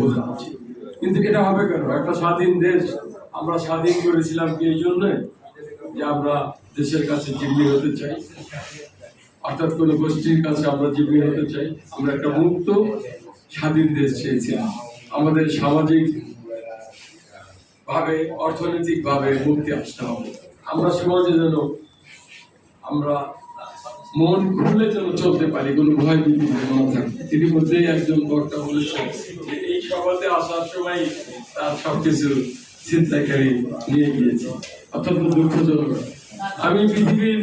বোঝা। কিন্তু এটা হবে কেন? একটা স্বাধীন দেশ। আমরা স্বাধীন করেছিলাম কি এই জন্য? যে আমরা দেশের কাছে জিম্মি হতে চাই। অর্থাৎ কোনো গোষ্ঠীর কাছে আমরা জিম্মি হতে চাই। আমরা একটা মুক্ত, স্বাধীন দেশ চেয়েছিলাম। আমাদের সামাজিক ভাবে, অর্থনৈতিক ভাবে মুক্তি আসতে হবে। আমরা সমাজে যেন আমরা মন খুলে যেন চলতে পারি, কোনো ভয় না থাকে একজন বক্তা বলেছেন যে এই সভাতে আসার সময় তার সবকিছু চিন্তাকারী নিয়ে গিয়েছে। অত্যন্ত দুঃখজনক। আমি পৃথিবীর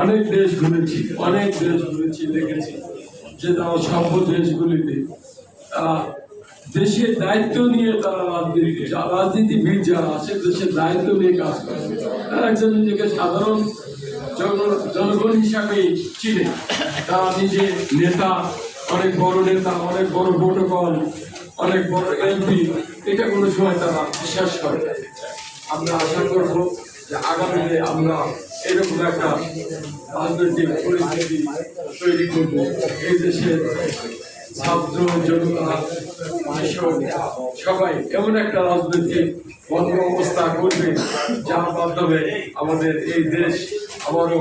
অনেক দেশ ঘুরেছি, অনেক দেশ ঘুরেছি, দেখেছি যে তারা সভ্য দেশগুলিতে তারা দেশের দায়িত্ব নিয়ে তারা রাজনীতি রাজনীতিবিদ যারা আছে, দেশের দায়িত্ব নিয়ে কাজ করে। তারা একজন নিজেকে সাধারণ জন- জনগণ হিসাবে চিনে। তারা নিজে নেতা, অনেক বড় নেতা, অনেক বড় প্রোটোকল অনেক বড় এমপি এটা কোনো সময় তারা বিশ্বাস করে আমরা আশা করব যে আগামীতে আমরা এরকম একটা রাজনৈতিক পরিস্থিতি তৈরি করব। এই দেশের সবাই, এমন একটা রাজনৈতিক বন্ধ অবস্থা করবে যার মাধ্যমে আমাদের এই দেশ আবারও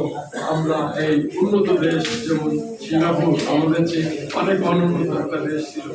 আমরা এই উন্নত দেশ যেমন সিঙ্গাপুর আমাদের চেয়ে অনেক অনুন্নত একটা দেশ ছিল।